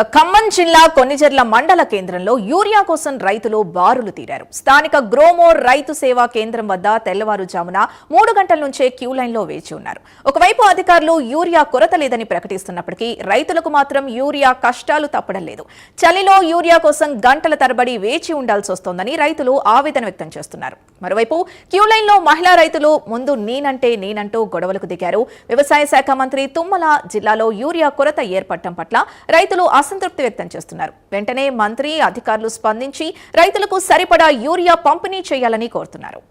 ఖమ్మం జిల్లా కొన్నిజర్ల మండల కేంద్రంలో యూరియా కోసం రైతులు బారులు తీరారు. స్థానిక గ్రోమోర్ రైతు సేవా కేంద్రం వద్ద తెల్లవారుజామున మూడు గంటల నుంచే క్యూ లైన్లో వేచి ఉన్నారు. ఒకవైపు అధికారులు యూరియా కొరత లేదని ప్రకటిస్తున్నప్పటికీ రైతులకు మాత్రం యూరియా కష్టాలు తప్పడం లేదు. చలిలో యూరియా కోసం గంటల తరబడి వేచి ఉండాల్సి వస్తోందని రైతులు ఆవేదన వ్యక్తం చేస్తున్నారు. మరోవైపు క్యూ లైన్లో మహిళా రైతులు ముందు నేనంటే నేనంటూ గొడవలకు దిగారు. వ్యవసాయ శాఖ మంత్రి తుమ్మల జిల్లాలో యూరియా కొరత ఏర్పడటం పట్ల రైతులు అసంతృప్తి వ్యక్తం చేస్తున్నారు. వెంటనే మంత్రి అధికారులు స్పందించి రైతులకు సరిపడా యూరియా పంపిణీ చేయాలని కోరుతున్నారు.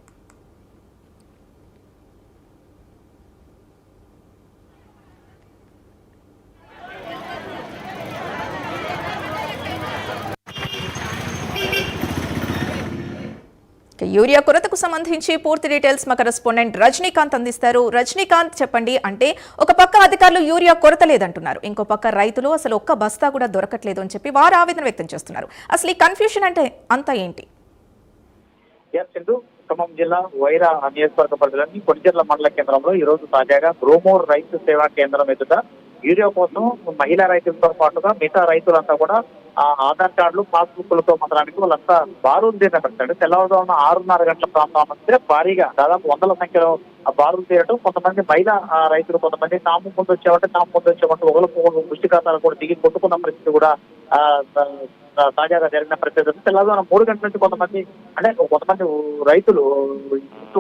యూరియా కొరతకు సంబంధించి పూర్తి డీటెయిల్స్ మా కరెస్పాండెంట్ రజనీకాంత్ అందిస్తారు. రజనీకాంత్ చెప్పండి అంటే ఒక పక్క అధికారులు యూరియా కొరత లేదంటున్నారు. ఇంకో పక్క రైతులు అసలు ఒక్క బస్తా కూడా దొరకట్లేదు అని చెప్పి వారు ఆవేదన వ్యక్తం చేస్తున్నారు. అసలు ఈ కన్ఫ్యూషన్ అంటే అంతా ఏంటి? ఖమ్మం జిల్లా వైరా నియోజకవర్గ పరిధిలోని కొడిచెర్ల మండల కేంద్రంలో ఈ రోజు తాజాగా గ్రోమోర్ రైతు సేవా కేంద్రం ఎదుట యూరియా కోసం మహిళా రైతులతో పాటుగా మిగతా రైతులంతా కూడా ఆ ఆధార్ కార్డులు పాస్బుక్లతో మాత్రానికి వాళ్ళంతా బారులు తీరడం తెల్లవారుజామున ఆరున్నర గంటల ప్రాంతం వస్తే భారీగా దాదాపు వందల సంఖ్యలో ఆ తీరటం కొంతమంది మహిళా రైతులు కొంతమంది తాము ముందు వచ్చామంటే తాము ముందు వచ్చామంటే ఒకరు ముష్టి ఖాతాలు కూడా దిగి కొట్టుకున్న పరిస్థితి కూడా తాజాగా జరిగిన పరిస్థితి ఉంది. మూడు గంటల నుంచి కొంతమంది అంటే కొంతమంది రైతులు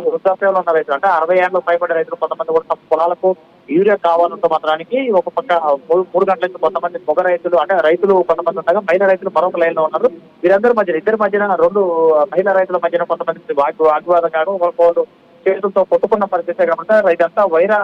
వృద్ధాప్యంలో ఉన్న రైతులు అంటే అరవై ఏళ్ళు పైబడే రైతులు కొంతమంది కూడా తమ పొలాలకు యూరియా కావాలంటే మాత్రానికి ఒక పక్క మూడు మూడు గంటల నుంచి కొంతమంది మొగ రైతులు అంటే రైతులు కొంతమంది ఉండగా మహిళా రైతులు మరొక లైన్లో ఉన్నారు వీరందరి మధ్య ఇద్దరి మధ్యన రెండు మహిళా రైతుల మధ్యన కొంతమంది వాగ్వాదం కాదు ఒకరికొకరు చేతులతో కొట్టుకున్న పరిస్థితి కాబట్టి ఇదంతా వైరా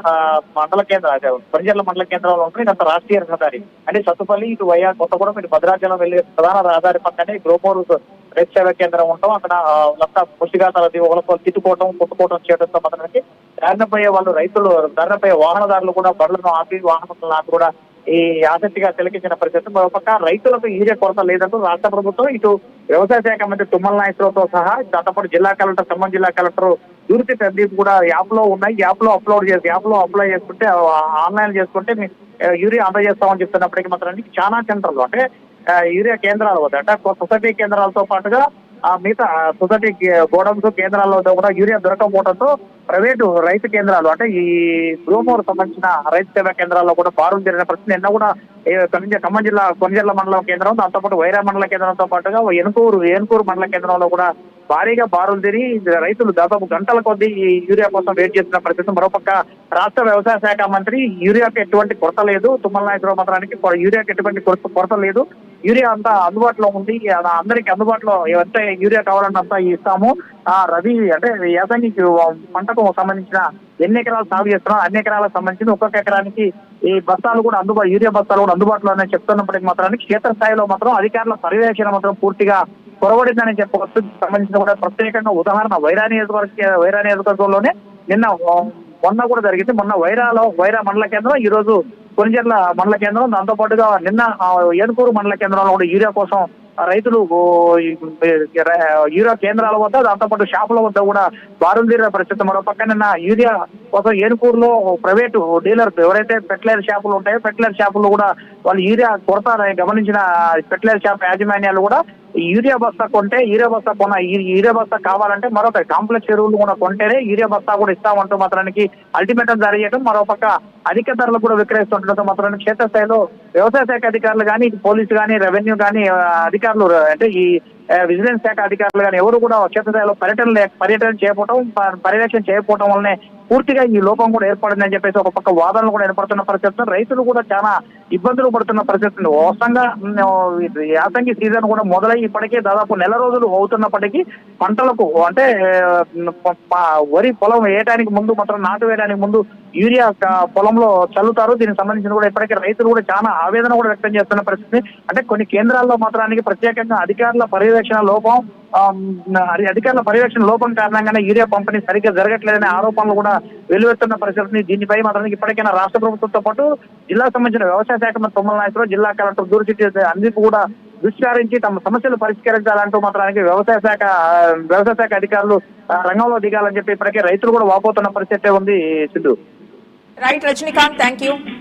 మండల కేంద్ర పరిచర్ల మండల కేంద్రంలో ఉంటుంది. ఇదంతా రాష్ట్రీయ రహదారి. అంటే సత్తుపల్లి ఇటు వైఆర్ కొత్తగూడెం ఇటు భద్రాచలం వెళ్ళే ప్రధాన రహదారి పక్కనే గ్రోమోరు రైతు సేవా కేంద్రం ఉంటాం. అక్కడ ఆ, పుష్టిఘాతాలు పుష్టిఘాతాలది తిట్టుకోవటం కొట్టుకోవటం చేయడంతో మాత్రమే దారిన వాళ్ళు రైతులు దారిన వాహనదారులు కూడా బండ్లను ఆపి వాహనాలను ఆపి కూడా ఈ ఆసక్తిగా తిలకించిన పరిస్థితి. మరోపక్క రైతులకు యూరియా కొరత లేదంటూ రాష్ట్ర ప్రభుత్వం ఇటు వ్యవసాయ శాఖ మంత్రి తుమ్మల నాయకులతో సహా దాంతోపాటు జిల్లా కలెక్టర్ ఖమ్మం జిల్లా కలెక్టర్ దూరితి ప్రదీప్ కూడా యాప్లో ఉన్నాయి. యాప్లో అప్లోడ్ చేసి యాప్లో అప్లై చేసుకుంటే ఆన్లైన్ చేసుకుంటే మీ యూరియా అందజేస్తామని చెప్తున్నప్పటికీ మాత్రం చాలా సెంటర్లు అంటే యూరియా కేంద్రాలు వద్ద అంటే సొసైటీ కేంద్రాలతో పాటుగా మిగతా సొసైటీ గోడౌన్స్ కేంద్రాల్లో కూడా యూరియా దొరకకపోవడంతో ప్రైవేటు రైతు కేంద్రాలు అంటే ఈ గ్రోమోర్ సంబంధించిన రైతు సేవా కేంద్రాల్లో కూడా బారులు జరిగిన పరిస్థితి ఎన్నో కూడా ఖమ్మం జిల్లా కొనిజర్ల మండలం కేంద్రం దాంతోపాటు వైరా మండల కేంద్రంతో పాటుగా ఏనుకూరు ఏనుకూరు మండల కేంద్రంలో కూడా భారీగా బారులు తిరిగి రైతులు దాదాపు గంటల కొద్దీ ఈ యూరియా కోసం వెయిట్ చేస్తున్న పరిస్థితి. మరోపక్క రాష్ట్ర వ్యవసాయ శాఖ మంత్రి యూరియాకి ఎటువంటి కొరత లేదు. తుమ్మల నాయకురావు మాత్రానికి యూరియాకి ఎటువంటి కొరత కొరత లేదు. యూరియా అంతా అందుబాటులో ఉంది. అందరికి అందుబాటులో ఎంత యూరియా కావాలంటే ఇస్తాము. ఆ రవి అంటే యాసంగికి పంటకు సంబంధించిన ఎన్ని ఎకరాలు సాగు చేస్తున్నాం అన్ని ఎకరాలకు సంబంధించిన ఒక్కొక్క ఎకరానికి ఈ బస్తాలు కూడా అందుబాటు యూరియా బస్తాలు కూడా అందుబాటులోనే చెప్తున్నప్పటికీ మాత్రానికి క్షేత్రస్థాయిలో మాత్రం అధికారుల పర్యవేక్షణ మాత్రం పూర్తిగా పొరబడిందని చెప్పవచ్చు. సంబంధించిన కూడా ప్రత్యేకంగా ఉదాహరణ వైరా నియోజకవర్గ వైరా నియోజకవర్గంలోనే నిన్న మొన్న కూడా జరిగింది. మొన్న వైరాలో వైరా మండల కేంద్రం ఈ రోజు కొనిజర్ల మండల కేంద్రం. దాంతో పాటుగా నిన్న ఆ, ఏనుకూరు మండల కేంద్రంలో కూడా యూరియా కోసం రైతులు యూరియా కేంద్రాల వద్ద దాంతో పాటు షాపుల వద్ద కూడా బారులు తీరిన పరిస్థితి. మరో పక్కన నిన్న యూరియా కోసం ఏనుకూరులో ప్రైవేటు డీలర్ ఎవరైతే ఫెర్టిలైజర్ షాపులు ఉంటాయో ఫెర్టిలైజర్ షాపులు కూడా వాళ్ళు యూరియా కొరత గమనించిన ఫెర్టిలైజర్ షాప్ యాజమాన్యాలు కూడా యూరియా బస్తా కొంటే యూరియా బస్తా కొన ఈ యూరియా బస్తా కావాలంటే మరొక కాంప్లెక్స్ ఎరువులు కూడా కొంటేనే యూరియా బస్తా కూడా ఇస్తామంటూ మాత్రానికి అల్టిమేటం జారీ చేయడం. మరోపక్క అధిక ధరలు కూడా విక్రయిస్తుండటంతో మాత్రానికి క్షేత్రస్థాయిలో వ్యవసాయ శాఖ అధికారులు కానీ పోలీసు కానీ రెవెన్యూ కానీ అధికారులు అంటే ఈ విజిలెన్స్ శాఖ అధికారులు కానీ ఎవరు కూడా క్షేత్రస్థాయిలో పర్యటన పర్యటన చేయకపోవడం పర్యవేక్షణ చేయకపోవడం వల్లనే పూర్తిగా ఈ లోపం కూడా ఏర్పడిందని చెప్పేసి ఒక పక్క వాదనలు కూడా ఏర్పడుతున్న పరిస్థితి రైతులు కూడా చాలా ఇబ్బందులు పడుతున్న పరిస్థితి ఉంది. వాస్తవంగా యాసంగి సీజన్ కూడా మొదలై ఇప్పటికే దాదాపు నెల రోజులు అవుతున్నప్పటికీ పంటలకు అంటే వరి పొలం వేయడానికి ముందు మాత్రం నాటు వేయడానికి ముందు యూరియా పొలంలో చల్లుతారు. దీనికి సంబంధించిన కూడా ఇప్పటికే రైతులు కూడా చాలా ఆవేదన కూడా వ్యక్తం చేస్తున్న పరిస్థితి. అంటే కొన్ని కేంద్రాల్లో మాత్రానికి ప్రత్యేకంగా అధికారుల పర్యవేక్షణ లోపం అది అధికారుల పర్యవేక్షణ లోపం కారణంగానే యూరియా పంపిణీ సరిగ్గా జరగట్లేదనే ఆరోపణలు కూడా వెలువెత్తున్న పరిస్థితిని దీనిపై మాత్రానికి ఇప్పటికైనా రాష్ట్ర ప్రభుత్వంతో పాటు జిల్లా సంబంధించిన వ్యవసాయ శాఖ మంత్రి తుమ్మల నాయకులు జిల్లా కలెక్టర్ దూరచిట్టి అందరికీ కూడా విచారించి తమ సమస్యలు పరిష్కరించాలంటూ మాత్రానికి వ్యవసాయ శాఖ వ్యవసాయ శాఖ అధికారులు రంగంలో దిగాలని చెప్పి ఇప్పటికే రైతులు కూడా వాపోతున్న పరిస్థితి ఉంది Siddhu Right, Rajnikant, thank you.